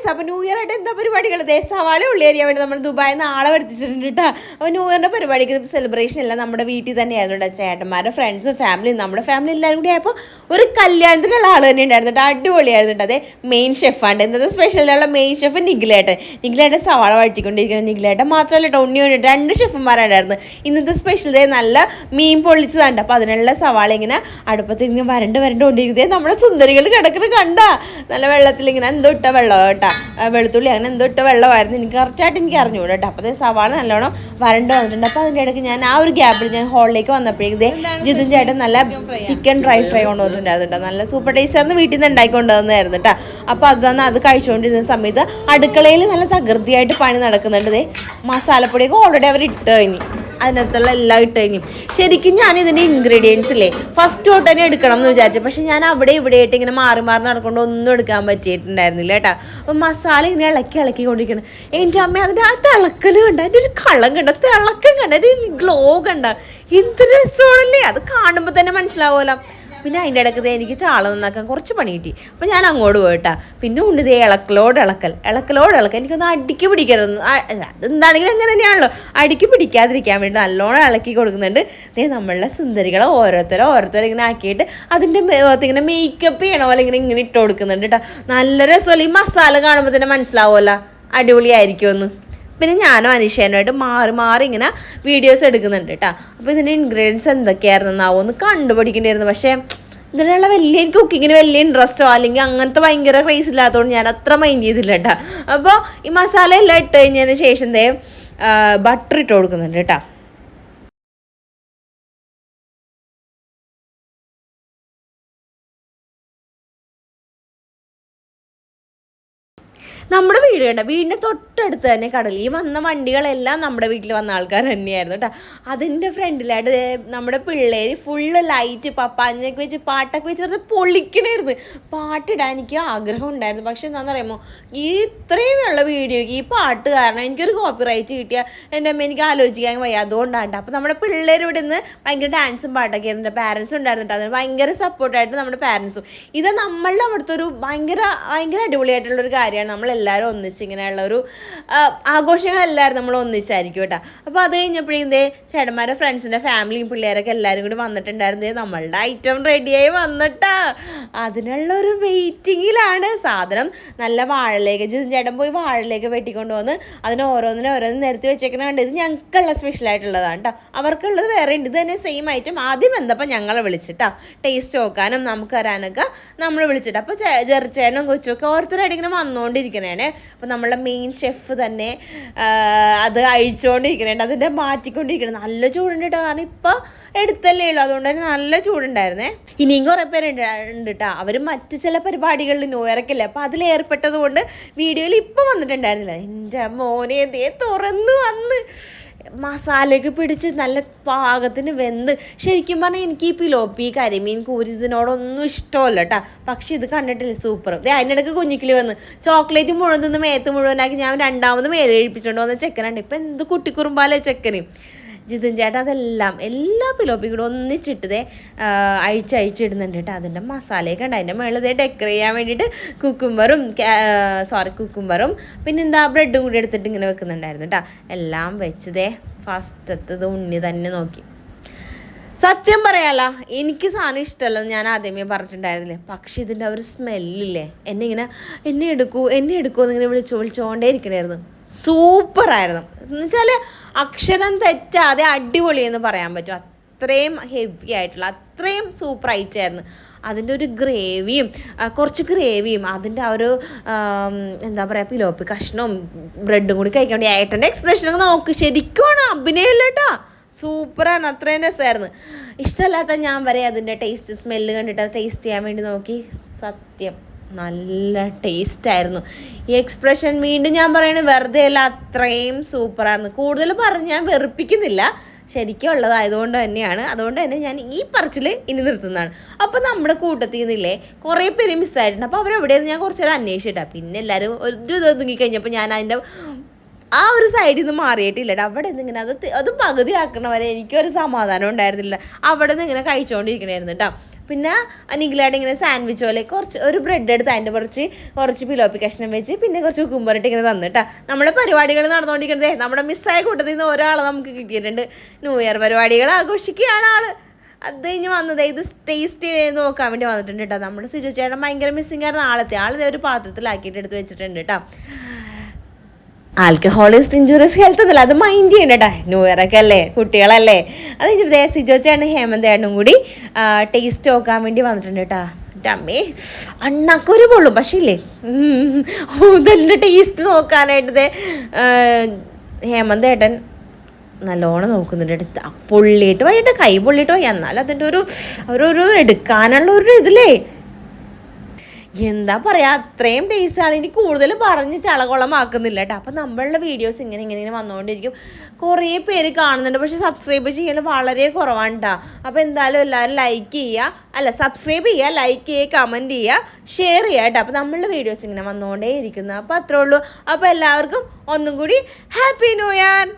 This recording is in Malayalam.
ഫ്രണ്ട്സ് അപ്പോൾ ന്യൂ ഇയർ ആയിട്ട് എന്താ പരിപാടികൾ ദേ സവാള ഉള്ളിയേരിയ വേണ്ടി നമ്മൾ ദുബായിൽ നിന്ന് ആളെ വരുത്തിച്ചിട്ടുണ്ട് കേട്ടോ അപ്പോൾ ന്യൂ ഇയറിന്റെ പരിപാടിക്ക് സെലിബ്രേഷൻ എല്ലാം നമ്മുടെ വീട്ടിൽ തന്നെയായിരുന്നു കേട്ടോ ചേട്ടന്മാരുടെ ഫ്രണ്ട്സും ഫാമിലിയും നമ്മുടെ ഫാമിലി എല്ലാവരും കൂടി ആയപ്പോൾ ഒരു കല്യാണത്തിനുള്ള ആൾ തന്നെ ഉണ്ടായിരുന്നു കേട്ടോ അടിപൊളിയായിരുന്നു കേട്ടോ അതെ മെയിൻ ഷെഫാണ് ഇന്നത്തെ സ്പെഷ്യലുള്ള മെയിൻ ഷെഫ് നിഖിലേട്ടൻ. നിഖിലേട്ടൻ സവാള വഴറ്റിക്കൊണ്ടിരിക്കുന്നത് നിഖിലേട്ടൻ മാത്രമല്ല കേട്ടോ ഉണ്ണി വേണ്ടി രണ്ട് ഷെഫുമാരുണ്ടായിരുന്നു ഇന്നത്തെ സ്പെഷ്യൽ ദേ നല്ല മീൻ പൊള്ളിച്ചതാണ് അപ്പോൾ അതിനുള്ള സവാള ഇങ്ങനെ അടുപ്പത്തിൽ ഇങ്ങനെ വരണ്ട് വരണ്ട് കൊണ്ടിരിക്കുന്നത് നമ്മുടെ സുന്ദരികൾ കിടക്കുന്നത് കണ്ട. നല്ല വെള്ളത്തിൽ ഇങ്ങനെ എന്തോ ഇട്ട വെള്ളം കേട്ടോ വെളുത്തുള്ളി അങ്ങനെ എന്തോ ഇട്ട വെള്ളമായിരുന്നു. എനിക്ക് കറക്റ്റായിട്ട് എനിക്ക് അറിഞ്ഞുകൂടാ കേട്ടോ അപ്പോൾ സവാള നല്ലോണം വരണ്ട് വന്നിട്ടുണ്ട്. അപ്പോൾ അതിന്റെ ഇടയ്ക്ക് ഞാൻ ആ ഒരു ഗ്യാപ്പിൽ ഞാൻ ഹോളിലേക്ക് വന്നപ്പോഴേക്കും ദേ ജിതിൻ ചേട്ടൻ നല്ല ചിക്കൻ ഡ്രൈ ഫ്രൈ കൊണ്ടുവന്നിട്ടുണ്ടായിരുന്നു കേട്ടോ നല്ല സൂപ്പർ ടേസ്റ്റ് ആയിരുന്നു. വീട്ടിൽ നിന്ന് ഉണ്ടാക്കി കൊണ്ടുവന്നായിരുന്നു കേട്ടോ അപ്പോൾ അത് തന്നെ അത് കഴിച്ചുകൊണ്ടിരുന്ന സമയത്ത് അടുക്കളയിൽ നല്ല തകൃതിയായിട്ട് പണി നടക്കുന്നുണ്ട് ദേ. മസാലപ്പൊടിയൊക്കെ ഓൾറെഡി അവർ ഇട്ട് കഴിഞ്ഞു അതിനകത്തുള്ള എല്ലാം ഇട്ട് കഴിഞ്ഞു. ശരിക്കും ഞാൻ ഇതിന്റെ ഇൻഗ്രീഡിയൻസ് ഇല്ലേ ഫസ്റ്റ് തൊട്ട് തന്നെ എടുക്കണം എന്ന് വിചാരിച്ചു. പക്ഷെ ഞാൻ അവിടെ ഇവിടെ ആയിട്ട് ഇങ്ങനെ മാറി മാറി നടക്കൊണ്ട് ഒന്നും എടുക്കാൻ പറ്റിയിട്ടുണ്ടായിരുന്നില്ല കേട്ടോ. അപ്പം മസാല ഇങ്ങനെ ഇളക്കി ഇളക്കി കൊണ്ടിരിക്കണം. എന്റെ അമ്മ അതിന്റെ ആ തിളക്കൽ കണ്ട? അതിന്റെ ഒരു കളം കണ്ട? തിളക്കം കണ്ട? അതിന്റെ ഗ്ലോ കണ്ട? എന്ത് രസമാണല്ലേ? അത് കാണുമ്പോൾ തന്നെ മനസ്സിലാവുമല്ലോ. പിന്നെ അതിന്റെ ഇടയ്ക്ക് എനിക്ക് ചാള നന്നാക്കാൻ കുറച്ച് പണി കിട്ടി. അപ്പോൾ ഞാൻ അങ്ങോട്ട് പോയിട്ടാ. പിന്നെ ഉണ്ട് ഇതേ ഇളക്കലോട് ഇളക്കൽ. ഇളക്കലോട് ഇളക്കൽ. എനിക്കൊന്ന് അടിക്ക് പിടിക്കരുത്. അതെന്താണെങ്കിലും അങ്ങനെ തന്നെയാണല്ലോ അടിക്ക് പിടിക്കാതിരിക്കാൻ വേണ്ടി നല്ലോണം ഇളക്കി കൊടുക്കുന്നുണ്ട്. ദേ നമ്മളുടെ സുന്ദരികളെ ഓരോരുത്തരും ഓരോരുത്തരും ഇങ്ങനെ ആക്കിയിട്ട് അതിന്റെ ഇങ്ങനെ മേക്കപ്പ് ചെയ്യണ പോലെ ഇങ്ങനെ ഇങ്ങനെ ഇട്ട് കൊടുക്കുന്നുണ്ട് കേട്ടോ. നല്ല രസമല്ല? ഈ മസാല കാണുമ്പോൾ തന്നെ മനസ്സിലാവുമല്ലോ. അടിപൊളിയായിരിക്കുമെന്ന്. പിന്നെ ഞാനും അനീഷേനുമായിട്ട് മാറി മാറി ഇങ്ങനെ വീഡിയോസ് എടുക്കുന്നുണ്ട് കേട്ടോ അപ്പോൾ ഇതിന്റെ ഇൻഗ്രീഡിയൻസ് എന്തൊക്കെയായിരുന്നാവോ ഒന്ന് കണ്ടുപിടിക്കേണ്ടിയിരുന്നു പക്ഷേ ഇതിനുള്ള വലിയ എനിക്ക് കുക്കിങ്ങിന് വലിയ ഇൻട്രസ്റ്റോ അല്ലെങ്കിൽ അങ്ങനത്തെ ഭയങ്കര ക്രേസ് ഇല്ലാത്തതുകൊണ്ട് ഞാൻ അത്ര മൈൻഡ് ചെയ്തില്ല കേട്ടോ അപ്പോൾ ഈ മസാല എല്ലാം ഇട്ട് കഴിഞ്ഞതിന് ശേഷം ദേ ബട്ടർ ഇട്ട് കൊടുക്കുന്നുണ്ട് കേട്ടോ നമ്മുടെ വീട് കണ്ട വീടിന്റെ തൊട്ടടുത്ത് തന്നെ കടൽ ഈ വന്ന വണ്ടികളെല്ലാം നമ്മുടെ വീട്ടിൽ വന്ന ആൾക്കാർ തന്നെയായിരുന്നു കേട്ടോ. അതിന്റെ ഫ്രണ്ടിലായിട്ട് നമ്മുടെ പിള്ളേർ ഫുള്ള് ലൈറ്റ് പപ്പാഞ്ഞൊക്കെ വെച്ച് പാട്ടൊക്കെ വെച്ച് വെറുതെ പൊളിക്കണായിരുന്നു. പാട്ടിടാൻ എനിക്ക് ആഗ്രഹം ഉണ്ടായിരുന്നു. പക്ഷെ എന്താണെന്ന് പറയുമ്പോൾ ഈ ഇത്രയും ഉള്ള വീഡിയോക്ക് ഈ പാട്ട് കാരണം എനിക്കൊരു കോപ്പി റൈറ്റ് കിട്ടിയ എന്റെ അമ്മ എനിക്ക് ആലോചിക്കാൻ വയ്യ. അതുകൊണ്ടാണ് അപ്പോൾ നമ്മുടെ പിള്ളേർ ഇവിടെ നിന്ന് ഭയങ്കര ഡാൻസും പാട്ടൊക്കെ ആയിരുന്നു പാരൻസ് ഉണ്ടായിരുന്നു അതിന് ഭയങ്കര സപ്പോർട്ടായിട്ട് നമ്മുടെ പാരൻസും ഇത് നമ്മളുടെ അവിടുത്തെ ഒരു ഭയങ്കര ഭയങ്കര അടിപൊളിയായിട്ടുള്ള ഒരു കാര്യമാണ്. നമ്മളെല്ലാവരും ഒന്നിച്ച് ഇങ്ങനെയുള്ള ഒരു ആഘോഷങ്ങളെല്ലാവരും നമ്മൾ ഒന്നിച്ചായിരിക്കും കേട്ടോ. അപ്പോൾ അത് കഴിഞ്ഞപ്പോഴേക്കും ദേ ചേട്ടന്മാരുടെ ഫ്രണ്ട്സിന്റെ ഫാമിലിയും പിള്ളേരൊക്കെ എല്ലാവരും കൂടി വന്നിട്ടുണ്ടായിരുന്നു. ദേ നമ്മളുടെ ഐറ്റം റെഡിയായി വന്നിട്ടാ. അതിനുള്ള ഒരു വെയിറ്റിങ്ങിലാണ് സാധനം. നല്ല വാഴലേക്ക് ചേട്ടൻ പോയി വാഴലേക്ക് വെട്ടിക്കൊണ്ട് വന്ന് അതിന് ഓരോന്നിനും ഓരോന്ന് നിരത്തി വെച്ചേക്കണ കണ്ട് ഇത് ഞങ്ങൾക്കുള്ള സ്പെഷ്യൽ ആയിട്ടുള്ളതാണ് കേട്ടോ. അവർക്കുള്ളത് വേറെ ഉണ്ട്. ഇത് തന്നെ സെയിം ഐറ്റം ആദ്യം എന്തപ്പോൾ ഞങ്ങളെ വിളിച്ചിട്ടാ. ടേസ്റ്റ് നോക്കാനും നമുക്ക് തരാനൊക്കെ നമ്മൾ വിളിച്ചിട്ട്. അപ്പോൾ ചെറുച്ചേനും കൊച്ചുമൊക്കെ ഓരോരുത്തരായിട്ട് ഇങ്ങനെ വന്നുകൊണ്ടിരിക്കണേ അപ്പോൾ നമ്മളെ മെയിൻ ഷെഫ് തന്നെ അത് അഴിച്ചുകൊണ്ടിരിക്കുന്നുണ്ട് അതിന്റെ മാറ്റിക്കൊണ്ടിരിക്കണം നല്ല ചൂടുണ്ട് കേട്ടോ കാരണം ഇപ്പോൾ എടുത്തല്ലേ ഉള്ളൂ. അതുകൊണ്ട് തന്നെ നല്ല ചൂടുണ്ടായിരുന്നേ. ഇനിയും കുറേ പേരുണ്ട് കേട്ടോ അവർ മറ്റ് ചില പരിപാടികളിൽ ന്യൂ ഇയറൊക്കെ അപ്പം അപ്പോൾ അതിൽ ഏർപ്പെട്ടത് കൊണ്ട് വീഡിയോയിൽ ഇപ്പം വന്നിട്ടുണ്ടായിരുന്നില്ല. എന്റെ മോനെ ദേ തുറന്നു വന്ന് മസാലയ്ക്ക് പിടിച്ച് നല്ല പാകത്തിന് വെന്ത്. ശരിക്കും പറഞ്ഞാൽ എനിക്ക് ഈ പിലോപ്പി കരിമീൻ കൂരി ഇതിനോടൊന്നും ഇഷ്ടമല്ല കേട്ടോ പക്ഷെ ഇത് കണ്ടിട്ടില്ല? സൂപ്പർ. അതിനിടയ്ക്ക് കുഞ്ഞിക്കിളി വന്ന്. ചോക്ലേറ്റ് മുഴുവൻ നിന്ന് മേത്ത് മുഴുവനാക്കി ഞാൻ രണ്ടാമത് മേലെ കഴിപ്പിച്ചുകൊണ്ട് വന്ന ചെക്കനുണ്ട് ഇപ്പം എന്ത് കുട്ടിക്കുറുമ്പാലേ ചെക്കന്? ജിതിൻ ചേട്ടൻ അതെല്ലാം എല്ലാ പിലോപ്പിയും കൂടെ ഒന്നിച്ചിട്ടതേ അഴിച്ചഴിച്ചിടുന്നുണ്ട് കേട്ടോ. അതിന്റെ മസാലയൊക്കെ ഉണ്ട്. അതിന്റെ മുകളിൽ ഡെക്കർ ചെയ്യാൻ വേണ്ടിയിട്ട് കുക്കുംബറും സോറി കുക്കുംബറും പിന്നെ എന്താ ബ്രെഡും കൂടി എടുത്തിട്ട് ഇങ്ങനെ വെക്കുന്നുണ്ടായിരുന്നു കേട്ടോ. എല്ലാം വെച്ചതേ ഫസ്റ്റത്തത് ഉണ്ണി തന്നെ നോക്കി. സത്യം പറയാലോ എനിക്ക് സാധനം ഇഷ്ടമല്ലെന്ന് ഞാൻ ആദ്യമേ പറഞ്ഞിട്ടുണ്ടായിരുന്നില്ലേ? പക്ഷെ ഇതിന്റെ ഒരു സ്മെല്ലില്ലേ? എന്നെ ഇങ്ങനെ എന്നെ എടുക്കൂ എന്നെ എടുക്കൂ എന്നിങ്ങനെ വിളിച്ചു വിളിച്ചുകൊണ്ടേ ഇരിക്കണായിരുന്നു. സൂപ്പറായിരുന്നു. എന്ന് വെച്ചാൽ അക്ഷരം തെറ്റാതെ അടിപൊളി എന്ന് പറയാൻ പറ്റും. അത്രയും ഹെവി ആയിട്ടുള്ള അത്രയും സൂപ്പർ ആയിരുന്നു. അതിന്റെ ഒരു ഗ്രേവിയും കുറച്ച് ഗ്രേവിയും അതിന്റെ ആ ഒരു എന്താ പറയുക പിലോപ്പ് കഷ്ണവും ബ്രെഡും കൂടി കഴിക്കാൻ വേണ്ടി ഏട്ടന്റെ എക്സ്പ്രഷനൊക്കെ നോക്ക്. ശരിക്കുമാണ് അഭിനയല്ല കേട്ടോ സൂപ്പറാണ് അത്രയും രസമായിരുന്നു ഇഷ്ടമല്ലാത്ത ഞാൻ വരെ അതിന്റെ ടേസ്റ്റ് സ്മെല്ല് കണ്ടിട്ട് അത് ടേസ്റ്റ് ചെയ്യാൻ വേണ്ടി നോക്കി. സത്യം നല്ല ടേസ്റ്റായിരുന്നു ഈ എക്സ്പ്രഷൻ വീണ്ടും ഞാൻ പറയണത് വെറുതെ അല്ല അത്രയും സൂപ്പറായിരുന്നു കൂടുതൽ പറഞ്ഞ് ഞാൻ വെറുപ്പിക്കുന്നില്ല. ശരിക്കും ഉള്ളതായതുകൊണ്ട് തന്നെയാണ്. അതുകൊണ്ട് തന്നെ ഞാൻ ഈ പറച്ചിൽ ഇനി നിർത്തുന്നതാണ്. അപ്പോൾ നമ്മുടെ കൂട്ടത്തിൽ നിന്നില്ലേ കുറേ പേര് മിസ്സായിട്ടുണ്ട് അപ്പോൾ അവരെവിടെയെന്ന് ഞാൻ കുറച്ചേരം അന്വേഷിച്ചിട്ടാണ് പിന്നെ എല്ലാവരും ഒരു ഒതുങ്ങി കഴിഞ്ഞപ്പോൾ ഞാൻ അതിന്റെ ആ ഒരു സൈഡിൽ നിന്ന് മാറിയിട്ടില്ല അവിടെ നിന്ന് ഇങ്ങനെ അത് അത് പകുതി ആക്കണവരെ എനിക്കൊരു സമാധാനം ഉണ്ടായിരുന്നില്ല. അവിടെ നിന്ന് ഇങ്ങനെ കഴിച്ചുകൊണ്ടിരിക്കണായിരുന്നു കേട്ടോ പിന്നെ നിഖിലായിട്ട് ഇങ്ങനെ സാൻഡ്വിച്ച് പോലെ കുറച്ച് ഒരു ബ്രെഡ് എടുത്ത് അതിന്റെ കുറച്ച് കുറച്ച് പിലോപ്പി കഷ്ണം വെച്ച് പിന്നെ കുറച്ച് കുക്കുമ്പറിട്ട് ഇങ്ങനെ തന്നിട്ടാ നമ്മളെ പരിപാടികൾ നടന്നുകൊണ്ടിരിക്കുന്നത് നമ്മുടെ മിസ്സായ കൂട്ടത്തിൽ നിന്ന് ഒരാളെ നമുക്ക് കിട്ടിയിട്ടുണ്ട്. ന്യൂ ഇയർ പരിപാടികൾ ആഘോഷിക്കുകയാണ് ആൾ. അത് കഴിഞ്ഞ് വന്നത് ഇത് ടേസ്റ്റ് ചെയ്ത് നോക്കാൻ വേണ്ടി വന്നിട്ടുണ്ട് കേട്ടോ നമ്മുടെ സിജു ചേട്ടൻ ഭയങ്കര മിസ്സിങ് ആയിരുന്നു ആളത്തെ ആളിതേ ഒരു പാത്രത്തിലാക്കിയിട്ട് എടുത്ത് വെച്ചിട്ടുണ്ട് കേട്ടോ ആൽക്കഹോൾ ഇസ് ഇഞ്ചുറിയസ് ഹെൽത്ത് എന്നല്ല. അത് മൈൻഡ് ചെയ്യണ്ട കേട്ടോ ന്യൂ ഇയർ ഒക്കെ അല്ലേ കുട്ടികളല്ലേ? അത് കഴിഞ്ഞിട്ട് സിജോ ചേട്ടനും ഹേമന്ത് ചേട്ടനും കൂടി ടേസ്റ്റ് നോക്കാൻ വേണ്ടി വന്നിട്ടുണ്ട് കേട്ടാ അമ്മേ അണ്ണാക്കൊരു പൊള്ളും. പക്ഷേ ഇല്ലേ? ഇതെല്ലാം ടേസ്റ്റ് നോക്കാനായിട്ട് ഹേമന്ത് ഏട്ടൻ നല്ലോണം നോക്കുന്നുണ്ട് എടുത്ത് പൊള്ളിയിട്ട് വൈകിട്ട് കൈ പൊള്ളിയിട്ട് എന്നാലും അതിന്റെ ഒരു ഒരു ഒരു എടുക്കാനുള്ള ഒരു ഇതിലേ എന്താ പറയാ അത്രയും ടേസ്റ്റാണ് ഇനി കൂടുതൽ പറഞ്ഞ് ചളകുളമാക്കുന്നില്ല കേട്ടോ അപ്പം നമ്മളുടെ വീഡിയോസ് ഇങ്ങനെ ഇങ്ങനെ ഇങ്ങനെ വന്നുകൊണ്ടിരിക്കും കുറേ പേര് കാണുന്നുണ്ട് പക്ഷെ സബ്സ്ക്രൈബ് ചെയ്യൽ വളരെ കുറവാണ് കേട്ടോ അപ്പോൾ എന്തായാലും എല്ലാവരും ലൈക്ക് ചെയ്യുക അല്ല സബ്സ്ക്രൈബ് ചെയ്യുക ലൈക്ക് ചെയ്യുക കമന്റ് ചെയ്യുക ഷെയർ ചെയ്യുക കേട്ടോ അപ്പോൾ നമ്മളുടെ വീഡിയോസ് ഇങ്ങനെ വന്നുകൊണ്ടേ ഇരിക്കുന്നു അപ്പോൾ അത്രേ ഉള്ളൂ. അപ്പോൾ എല്ലാവർക്കും ഒന്നും കൂടി ഹാപ്പി ന്യൂ ഇയർ